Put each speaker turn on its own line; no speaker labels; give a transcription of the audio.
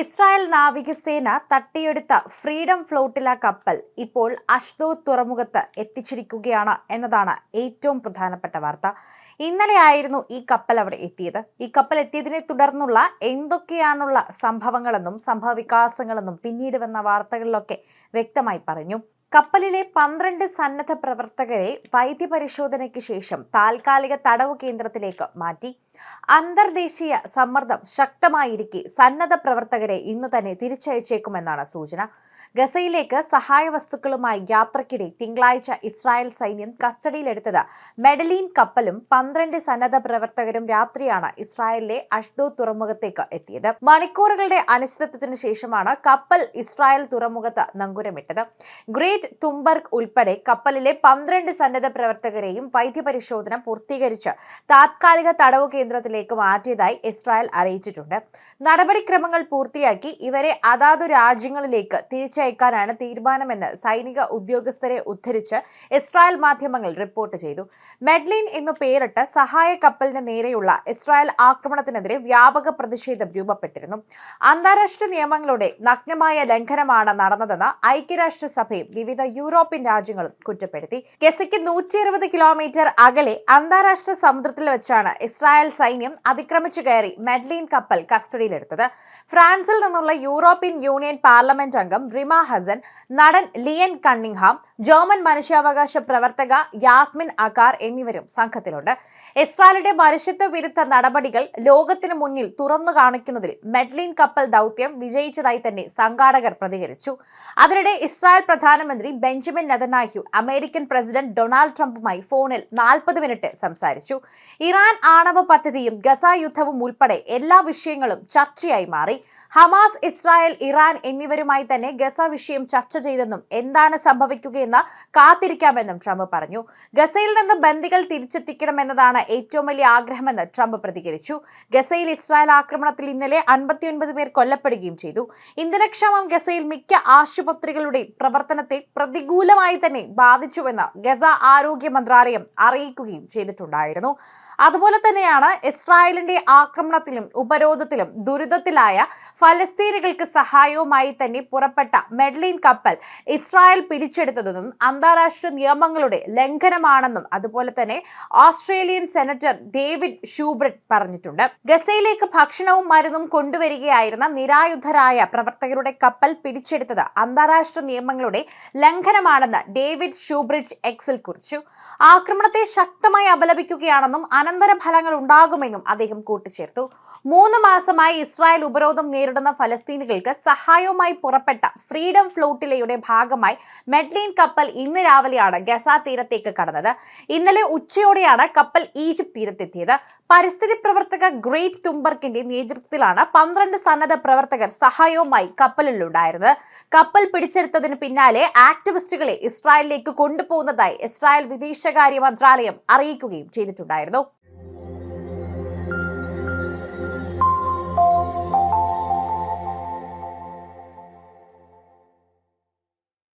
Israel നാവികസേന തട്ടിയെടുത്ത freedom flotilla കപ്പൽ ഇപ്പോൾ അഷ്ദോ തുറമുഖത്ത് എത്തിച്ചിരിക്കുകയാണ് എന്നതാണ് ഏറ്റവും പ്രധാനപ്പെട്ട വാർത്ത. ഇന്നലെയായിരുന്നു ഈ കപ്പൽ അവിടെ എത്തിയത്. ഈ കപ്പൽ എത്തിയതിനെ തുടർന്നുള്ള എന്തൊക്കെയാണുള്ള സംഭവങ്ങളെന്നും സംഭവ വികാസങ്ങളെന്നും പിന്നീട് വന്ന വാർത്തകളിലൊക്കെ വ്യക്തമായി പറഞ്ഞു. കപ്പലിലെ പന്ത്രണ്ട് സന്നദ്ധ പ്രവർത്തകരെ വൈദ്യപരിശോധനയ്ക്ക് ശേഷം താൽക്കാലിക തടവു കേന്ദ്രത്തിലേക്ക് മാറ്റി. അന്തർദേശീയ സമ്മർദ്ദം ശക്തമായിരിക്കെ സന്നദ്ധ പ്രവർത്തകരെ ഇന്നു തന്നെ തിരിച്ചയച്ചേക്കുമെന്നാണ് സൂചന. ഗസയിലേക്ക് സഹായ വസ്തുക്കളുമായി യാത്രക്കിടെ തിങ്കളാഴ്ച ഇസ്രായേൽ സൈന്യം കസ്റ്റഡിയിലെടുത്തത്. മെഡലീൻ കപ്പലും പന്ത്രണ്ട് സന്നദ്ധ പ്രവർത്തകരും രാത്രിയാണ് ഇസ്രായേലിലെ അഷ്ദോ തുറമുഖത്തേക്ക് എത്തിയത്. മണിക്കൂറുകളുടെ അനിശ്ചിതത്വത്തിനു ശേഷമാണ് കപ്പൽ ഇസ്രായേൽ തുറമുഖത്ത് നങ്കുരമിട്ടത്. ഗ്രേറ്റ് തുംബർഗ് ഉൾപ്പെടെ കപ്പലിലെ പന്ത്രണ്ട് സന്നദ്ധ പ്രവർത്തകരെയും വൈദ്യപരിശോധന പൂർത്തീകരിച്ച് താത്കാലിക തടവ് കേന്ദ്രത്തിലേക്ക് മാറ്റിയതായി ഇസ്രായേൽ അറിയിച്ചിട്ടുണ്ട്. നടപടിക്രമങ്ങൾ പൂർത്തിയാക്കി ഇവരെ അതാതു രാജ്യങ്ങളിലേക്ക് തിരിച്ചയക്കാനാണ് തീരുമാനമെന്ന് സൈനിക ഉദ്യോഗസ്ഥരെ ഉദ്ധരിച്ച് ഇസ്രായേൽ മാധ്യമങ്ങൾ റിപ്പോർട്ട് ചെയ്തു. മെഡ്ലിൻ എന്നു പേരിട്ട് സഹായ കപ്പലിന് നേരെയുള്ള ഇസ്രായേൽ ആക്രമണത്തിനെതിരെ വ്യാപക പ്രതിഷേധം രൂപപ്പെട്ടിരുന്നു. അന്താരാഷ്ട്ര നിയമങ്ങളുടെ നഗ്നമായ ലംഘനമാണ് നടന്നതെന്ന് ഐക്യരാഷ്ട്രസഭയും വിവിധ യൂറോപ്യൻ രാജ്യങ്ങളും കുറ്റപ്പെടുത്തി. ഗസയ്ക്ക് നൂറ്റി ഇരുപത് കിലോമീറ്റർ അകലെ അന്താരാഷ്ട്ര സമുദ്രത്തിൽ വെച്ചാണ് ഇസ്രായേൽ സൈന്യം അതിക്രമിച്ചു കയറി മെഡ്ലിൻ കപ്പൽ കസ്റ്റഡിയിലെടുത്തത്. ഫ്രാൻസിൽ നിന്നുള്ള യൂറോപ്യൻ യൂണിയൻ പാർലമെന്റ് അംഗം റിമ ഹസൻ നടൻ ലിയൻ കണ്ണിംഗ്ഹാം ജർമ്മൻ മനുഷ്യാവകാശ പ്രവർത്തക യാസ്മിൻ അകാർ എന്നിവരും സംഘത്തിലുണ്ട്. ഇസ്രായേലിന്റെ മനുഷ്യത്വ വിരുദ്ധ നടപടികൾ ലോകത്തിന് മുന്നിൽ തുറന്നു കാണിക്കുന്നതിൽ മെഡ്ലിൻ കപ്പൽ ദൗത്യം വിജയിച്ചതായി തന്നെ സംഘാടകർ പ്രതികരിച്ചു. അതിനിടെ ഇസ്രായേൽ പ്രധാനമന്ത്രി Benjamin Netanyahu American president Donald ട്രംപുമായി ഫോണിൽ നാൽപ്പത് മിനിറ്റ് സംസാരിച്ചു. ഇറാൻ ആണവ പദ്ധതിയും ഗസ യുദ്ധവും ഉൾപ്പെടെ എല്ലാ വിഷയങ്ങളും ചർച്ചയായി മാറി. ഹമാസ് ഇസ്രായേൽ ഇറാൻ എന്നിവരുമായി തന്നെ ഗസ വിഷയം ചർച്ച ചെയ്തെന്നും എന്താണ് സംഭവിക്കുകയെന്ന് കാത്തിരിക്കാമെന്നും ട്രംപ് പറഞ്ഞു. ഗസയിൽ നിന്ന് ബന്ദികൾ തിരിച്ചെത്തിക്കണമെന്നതാണ് ഏറ്റവും വലിയ ആഗ്രഹമെന്ന് ട്രംപ് പ്രതികരിച്ചു. ഗസയിൽ ഇസ്രായേൽ ആക്രമണത്തിൽ ഇന്നലെ അൻപത്തിയൊൻപത് പേർ കൊല്ലപ്പെടുകയും ചെയ്തു. ഇന്ധനക്ഷാമം ഗസയിൽ മിക്ക ആശുപത്രികളുടെയും പ്രവർത്തനത്തെ പ്രതികൂലമായി തന്നെ ബാധിച്ചുവെന്ന് ഗസ ആരോഗ്യ മന്ത്രാലയം അറിയിക്കുകയും ചെയ്തിട്ടുണ്ടായിരുന്നു. അതുപോലെ തന്നെയാണ് ഇസ്രായേലിന്റെ ആക്രമണത്തിലും ഉപരോധത്തിലും ദുരിതത്തിലായ ഫലസ്തീനികൾക്ക് സഹായവുമായി തന്നെ പുറപ്പെട്ട മെഡ്ലിൻ കപ്പൽ ഇസ്രായേൽ പിടിച്ചെടുത്തതെന്നും അന്താരാഷ്ട്ര നിയമങ്ങളുടെ ലംഘനമാണെന്നും അതുപോലെ തന്നെ ഓസ്ട്രേലിയൻ സെനറ്റർ ഡേവിഡ് ഷൂബ്രറ്റ് പറഞ്ഞിട്ടുണ്ട്. ഗസയിലേക്ക് ഭക്ഷണവും മരുന്നും കൊണ്ടുവരികയായിരുന്ന നിരായുധരായ പ്രവർത്തകരുടെ കപ്പൽ പിടിച്ചെടുത്തത് അന്താരാഷ്ട്ര നിയമങ്ങളുടെ ലംഘനമാണെന്ന് ഡേവിഡ് ഷൂബ്രിഡ്ജ് എക്സിൽ കുറിച്ചു. ആക്രമണത്തെ ശക്തമായി അപലപിക്കുകയാണെന്നും അനന്തരഫലങ്ങൾ ഉണ്ടാകുമെന്നും അദ്ദേഹം കൂട്ടിച്ചേർത്തു. മൂന്ന് മാസമായി ഇസ്രായേൽ ഉപരോധം നേരിടുന്ന ഫലസ്തീനികൾക്ക് സഹായവുമായി പുറപ്പെട്ട ഫ്രീഡം ഫ്ലോട്ടിലയുടെ ഭാഗമായി മെഡ്ലീൻ കപ്പൽ ഇന്ന് രാവിലെയാണ് ഗസ തീരത്തേക്ക് കടന്നത്. ഇന്നലെ ഉച്ചയോടെയാണ് കപ്പൽ ഈജിപ്ത് തീരത്തെത്തിയത്. പരിസ്ഥിതി പ്രവർത്തക ഗ്രേറ്റ് തുംബർക്കിന്റെ നേതൃത്വത്തിലാണ് പന്ത്രണ്ട് സന്നദ്ധ പ്രവർത്തകർ സഹായവുമായി കപ്പലിലുണ്ടായിരുന്നത്. കപ്പൽ പിടിച്ചെടുത്തതിന് പിന്നാലെ ആക്ടിവിസ്റ്റുകളെ ഇസ്രായേലിലേക്ക് കൊണ്ടുപോകുന്നതായി ഇസ്രായേൽ വിദേശകാര്യ മന്ത്രാലയം അറിയിക്കുകയും ചെയ്തിട്ടുണ്ടായിരുന്നു.